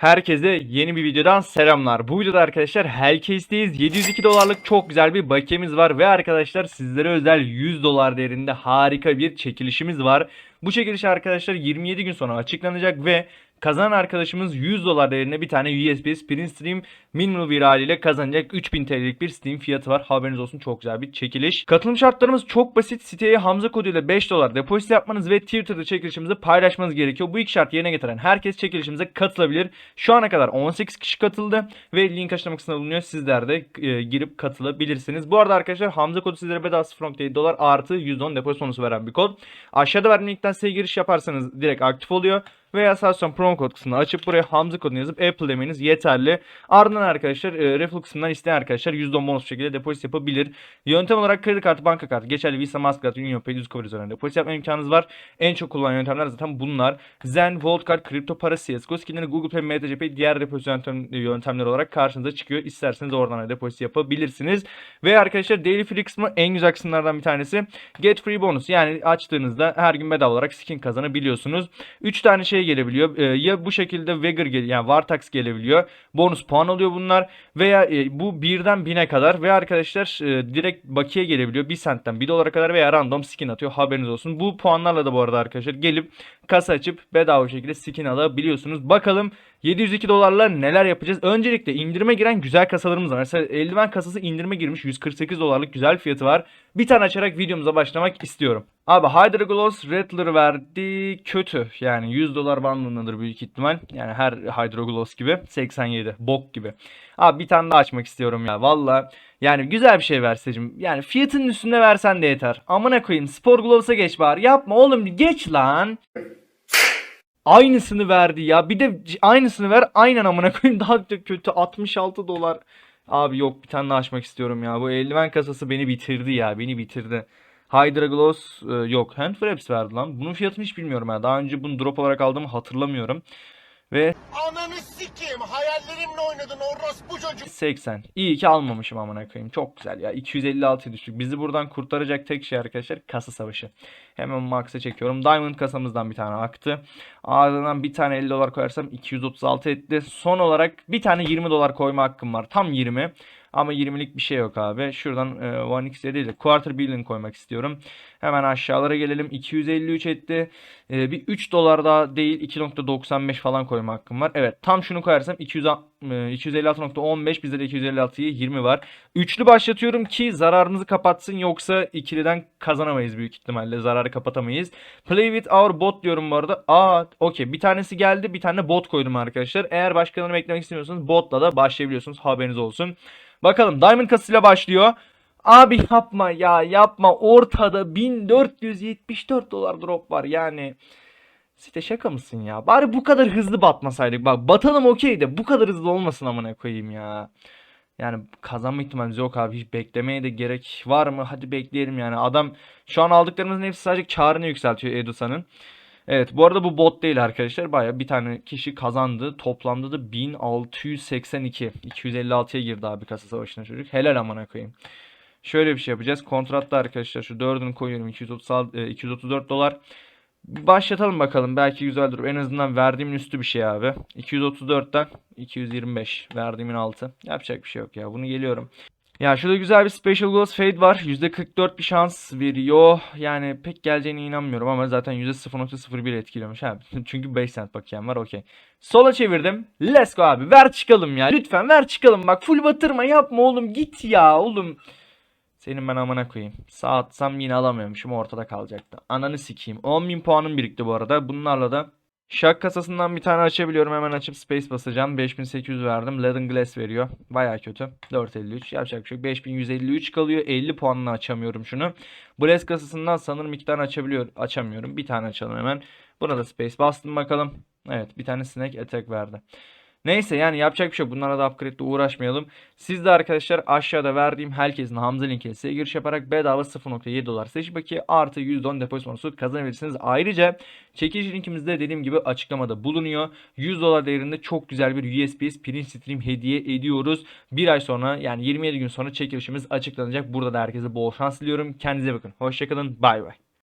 Herkese yeni bir videodan selamlar. Bu videoda arkadaşlar Hellcase'deyiz. 702 dolarlık çok güzel bir bakiyemiz var ve arkadaşlar sizlere özel 100 dolar değerinde harika bir çekilişimiz var. Bu çekiliş arkadaşlar 27 gün sonra açıklanacak ve kazanan arkadaşımız 100 dolar değerinde bir tane USB Sprint Stream minimal bir haliyle kazanacak 3000 TL'lik bir Steam fiyatı var. Haberiniz olsun çok güzel bir çekiliş. Katılım şartlarımız çok basit. Siteye Hamza koduyla 5 dolar depozito yapmanız ve Twitter'da çekilişimizi paylaşmanız gerekiyor. Bu iki şart yerine getiren herkes çekilişimize katılabilir. Şu ana kadar 18 kişi katıldı ve link açıklama kısmında bulunuyor. Sizler de e, girip katılabilirsiniz. Bu arada arkadaşlar Hamza kodu sizlere bedava 0.7 dolar artı %10 depozito bonusu veren bir kod. Aşağıda verdiğim linkten size giriş yaparsanız direkt aktif oluyor. Veya sağ promo kod kısmını açıp buraya Hamza kodunu yazıp Apple demeniz yeterli. Ardından arkadaşlar e, Refill kısmından isteyen arkadaşlar %10 bonus şekilde depozit yapabilir. Yöntem olarak kredi kartı, banka kartı, geçerli Visa, Mastercard, UnionPay, Discover üzerinden depozit yapma imkanınız var. En çok kullanılan yöntemler zaten bunlar. Zen, Volt Card, kripto para, CSGO skinleri, Google Pay, MTC Pay diğer depozit yöntem, yöntemleri olarak karşınıza çıkıyor. İsterseniz oradan da depozit yapabilirsiniz. Ve arkadaşlar Daily Free kısmı en güzel kısımlardan bir tanesi. Get Free bonus yani açtığınızda her gün bedava olarak skin kazanabiliyorsunuz. 3 tane şey gelebiliyor. Ee, ya bu şekilde Vegger gel yani Vartax gelebiliyor. Bonus puan alıyor bunlar. Veya e, bu birden bine kadar ve arkadaşlar e, direkt bakiye gelebiliyor. 1 sentten 1 dolara kadar veya random skin atıyor. Haberiniz olsun. Bu puanlarla da bu arada arkadaşlar gelip kasa açıp bedava şekilde skin alabiliyorsunuz. Bakalım 702 dolarla neler yapacağız? Öncelikle indirime giren güzel kasalarımız var. Mesela eldiven kasası indirime girmiş 148 dolarlık güzel fiyatı var. Bir tane açarak videomuza başlamak istiyorum. Abi Hydrogloss Rattler verdi kötü. Yani 100 dolar bandındadır büyük ihtimal. Yani her Hydrogloss gibi 87 bok gibi. Abi bir tane daha açmak istiyorum ya valla. Yani güzel bir şey versecim. Yani fiyatının üstünde versen de yeter. Amına koyayım Spor Gloves'a geç bari. Yapma oğlum geç lan. Aynısını verdi ya. Bir de aynısını ver. Aynen amına koyayım daha da kötü 66 dolar. Abi yok bir tane daha açmak istiyorum ya. Bu eldiven kasası beni bitirdi ya. Beni bitirdi. Hydra Gloss e, yok. Hand Fraps verdi lan. Bunun fiyatını hiç bilmiyorum ya. Daha önce bunu drop olarak aldığımı hatırlamıyorum. Ve Ananı sikeyim hayallerimle oynadın orospu çocuk. 80. İyi ki almamışım amına koyayım. Çok güzel ya. 256 düştük. Bizi buradan kurtaracak tek şey arkadaşlar kasa savaşı. Hemen Max'a çekiyorum. Diamond kasamızdan bir tane aktı. Ardından bir tane 50 dolar koyarsam 236 etti. Son olarak bir tane 20 dolar koyma hakkım var. Tam 20. Ama 20'lik bir şey yok abi. Şuradan e, 1x'e değil de quarter billion koymak istiyorum. Hemen aşağılara gelelim. 253 etti. E, bir 3 dolar daha değil 2.95 falan koyma hakkım var. Evet tam şunu koyarsam 200, e, 256.15 bizde de 256'yı 20 var. Üçlü başlatıyorum ki zararımızı kapatsın yoksa ikiliden kazanamayız büyük ihtimalle. Zararı kapatamayız. Play with our bot diyorum bu arada. Aa okey bir tanesi geldi bir tane bot koydum arkadaşlar. Eğer başkalarını beklemek istemiyorsanız botla da başlayabiliyorsunuz haberiniz olsun. Bakalım Diamond kasıyla başlıyor. Abi yapma ya yapma ortada 1474 dolar drop var yani. Site şaka mısın ya? Bari bu kadar hızlı batmasaydık. Bak batalım okey de bu kadar hızlı olmasın amına koyayım ya. Yani kazanma ihtimalimiz yok abi. Hiç beklemeye de gerek var mı? Hadi bekleyelim yani. Adam şu an aldıklarımızın hepsi sadece karını yükseltiyor Edusa'nın. Evet bu arada bu bot değil arkadaşlar. Baya bir tane kişi kazandı. Toplamda da 1682. 256'ya girdi abi kasa savaşına çocuk. Helal amına koyayım. Şöyle bir şey yapacağız. Kontratta arkadaşlar şu dördünü koyuyorum. 236, e, 234 dolar. Bir Başlatalım bakalım. Belki güzel durur. En azından verdiğimin üstü bir şey abi. 234'ten 225. Verdiğimin altı. Yapacak bir şey yok ya. Bunu geliyorum. Ya şurada güzel bir Special Gloss Fade var. %44 bir şans veriyor. Yani pek geleceğine inanmıyorum ama zaten %0.01 etkiliyormuş. Ha, çünkü 5 cent bakiyem var okey. Sola çevirdim. Let's go abi. Ver çıkalım ya. Lütfen ver çıkalım. Bak full batırma yapma oğlum. Git ya oğlum. Senin ben amına koyayım. Sağ atsam yine alamıyormuşum ortada kalacaktı. Ananı sikeyim. 10.000 puanım birikti bu arada. Bunlarla da Şak kasasından bir tane açabiliyorum. Hemen açıp space basacağım. 5800 verdim. Leaden Glass veriyor. Baya kötü. 453. Yapacak bir şey yok. 5153 kalıyor. 50 puanla açamıyorum şunu. Bless kasasından sanırım iki tane açabiliyor. Açamıyorum. Bir tane açalım hemen. Buna da space bastım bakalım. Evet bir tane snack attack verdi. Neyse yani yapacak bir şey. Bunlara da upgrade'le uğraşmayalım. Siz de arkadaşlar aşağıda verdiğim herkesin Hamza linkine size giriş yaparak bedava 0.7 dolar seçim bakiye artı %10 depozit bonusu kazanabilirsiniz. Ayrıca çekici linkimiz de dediğim gibi açıklamada bulunuyor. 100 dolar değerinde çok güzel bir USBS Print Stream hediye ediyoruz. Bir ay sonra yani 27 gün sonra çekilişimiz açıklanacak. Burada da herkese bol şans diliyorum. Kendinize bakın. Hoşçakalın. Bay bay.